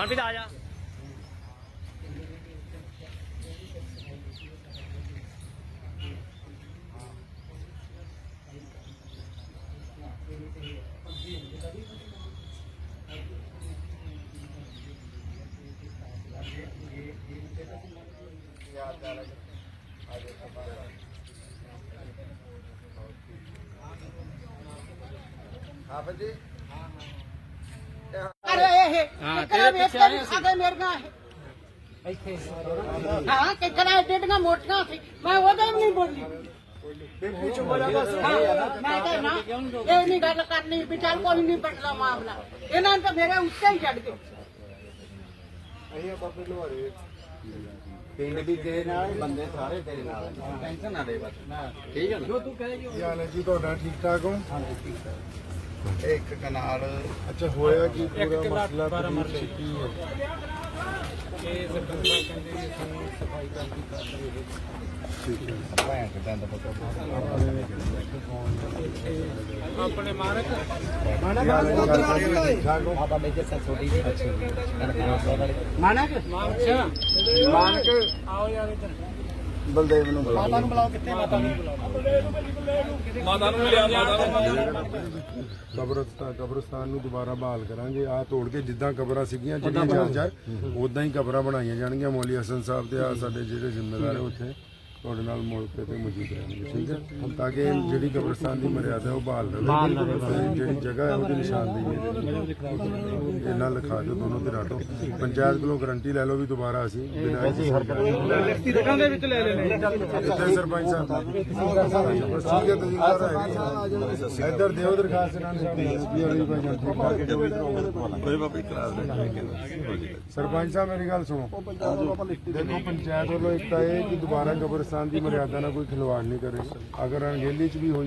ਮਨਪ੍ਰੀਤ ਆ ਜਾ। ਹਾਫਿਜ਼ ਜੀ ਅਰੇ ਇਹ ਗਏ ਮੇਰੀਆਂ ਇਹ? ਇੱਥੇ ਹਾਂ ਕਿਹੜਾ ਏਡੀਆਂ ਮੋਟੀਆਂ ਸੀ। ਮੈਂ ਉਹਦੇ ਵੀ ਨਹੀਂ ਬੋਲੀ। ਹਾਂ, ਮੈਂ ਤਾਂ ਨਾ ਇਹ ਨਹੀਂ ਗੱਲ ਕਰਨੀ ਵੀ ਚੱਲ ਕੋਈ ਨਹੀਂ ਪਟਦਾ ਮਾਮਲਾ। ਇਹਨਾਂ ਨੇ ਤਾਂ ਮੇਰੇ ਉੱਤੇ ਹੀ ਚੜ ਗਏ। ਪਿੰਡ ਵੀ ਤੇਰੇ ਨਾਲ ਬੰਦੇ ਸਾਰੇ ਤੇਰੇ ਨਾਲ। ਟੈਨਸ਼ਨ ਨਾ ਲੈ ਬਸ। ਠੀਕ ਹੈ ਨਾ? ਜੋ ਤੂੰ ਕਹੇ ਕੀ ਹਾਲ ਹੈ ਜੀ ਤੁਹਾਡਾ ਠੀਕ ਠਾਕ ਹੋ ਇੱਕ ਕਨਾਲ। ਅੱਛਾ ਹੋਇਆ ਕੀ? ਪੂਰਾ ਮਸਲਾ ਤਕਲੀਫ ਕੀ ਹੈ। ਠੀਕ ਹੈ। ਭੈਣ ਕੇ ਦੰਦ ਪਤਾ ਆਪਣੇ ਮਾਨਕ ਠੀਕ ਠਾਕ ਹੋ? ਆਪਾਂ ਮੇਜਰ ਸਾ ਛੋਟੀ ਜੀ ਮਾਨਕ ਮਾਨਕ ਆਓ ਯਾਰ ਇੱਧਰ। ਬਲਦੇਵ ਨੂੰ ਬੁਲਾ ਮਾਤਾ ਨੂੰ ਬੁਲਾਓ ਕਿੱਥੇ ਮਾਤਾ ਨੂੰ ਕਬਰਸਤਾਨ ਕਬਰਸਤਾਨ ਨੂੰ ਦੁਬਾਰਾ ਬਹਾਲ ਕਰਾਂਗੇ। ਆ ਤੋੜ ਕੇ ਜਿੱਦਾਂ ਕਬਰਾਂ ਸੀਗੀਆਂ ਜਿਹੜੀਆਂ ਹੈ ਉਦਾਂ ਹੀ ਕਬਰਾਂ ਬਣਾਈਆਂ ਜਾਣਗੀਆਂ। ਮੌਲੀ ਹਸਨ ਸਾਹਿਬ ਤੇ ਆ ਸਾਡੇ ਜਿਹੜੇ ਜ਼ਿੰਮੇਦਾਰ ਉੱਥੇ। ਤੁਹਾਡੇ ਨਾਲ ਮੌਕੇ ਤੇ ਮੌਜੂਦ ਰਹਿਣਗੇ ਠੀਕ ਹੈ? ਤਾਂ ਕਿ ਜਿਹੜੀ ਕਬਰਸਤਾਨ ਦੀ ਮਰਿਆਦਾ ਹੈ ਉਹ ਬਹਾਲ ਰਹੇ ਤੇ ਜਿਹੜੀ ਜਗ੍ਹਾ ਹੈ ਉਹਦੀ ਨਿਸ਼ਾਨਦੇਹੀ ਹੈ ਇਹਨਾਂ ਲਿਖਾ ਦਿਓ ਦੋਨੋਂ ਧਿਰਾਂ ਤੋਂ। ਪੰਚਾਇਤ ਕੋਲੋਂ ਗਰੰਟੀ ਲੈ ਲਓ ਵੀ ਦੁਬਾਰਾ ਅਸੀਂ ਬਿਨਾਂ ਕਿਸੇ ਲਿਖਤੀ ਰਕਮ ਦੇ ਵਿੱਚ ਲੈ ਲੈਣੇ ਕਿੱਥੇ ਸਰਪੰਚ ਸਾਹਿਬ ਬਸ ਠੀਕ ਹੈ ਤੁਸੀਂ ਘਰ ਆਏ ਇੱਧਰ ਦਿਓ ਦਰਖਾਸਤ ਇਹਨਾਂ ਨੂੰ। ਵੀ ਅਗਲੀ ਭਾਈ ਜਨ ਠੀਕ ਠਾਕ ਹੈ। ਕੋਈ ਬਾਬਾ ਇਤਰਾਜ਼ ਨਹੀਂ ਸਰਪੰਚ ਸਾਹਿਬ ਮੇਰੀ ਗੱਲ ਸੁਣੋ। ਦੇਖੋ ਪੰਚਾਇਤ ਵੱਲੋਂ ਇੱਕ ਤਾਂ ਇਹ ਕਿ ਦੁਬਾਰਾ ਕਬਰਸਤਾਨ ਦੀ ਮਰਿਆਦਾ ਨਾਲ ਕੋਈ ਖਿਲਵਾੜ ਨਹੀਂ ਕਰੇ ਅਗਰ ਅਣਗਹਿਲੀ ਚ ਵੀ ਹੋਈ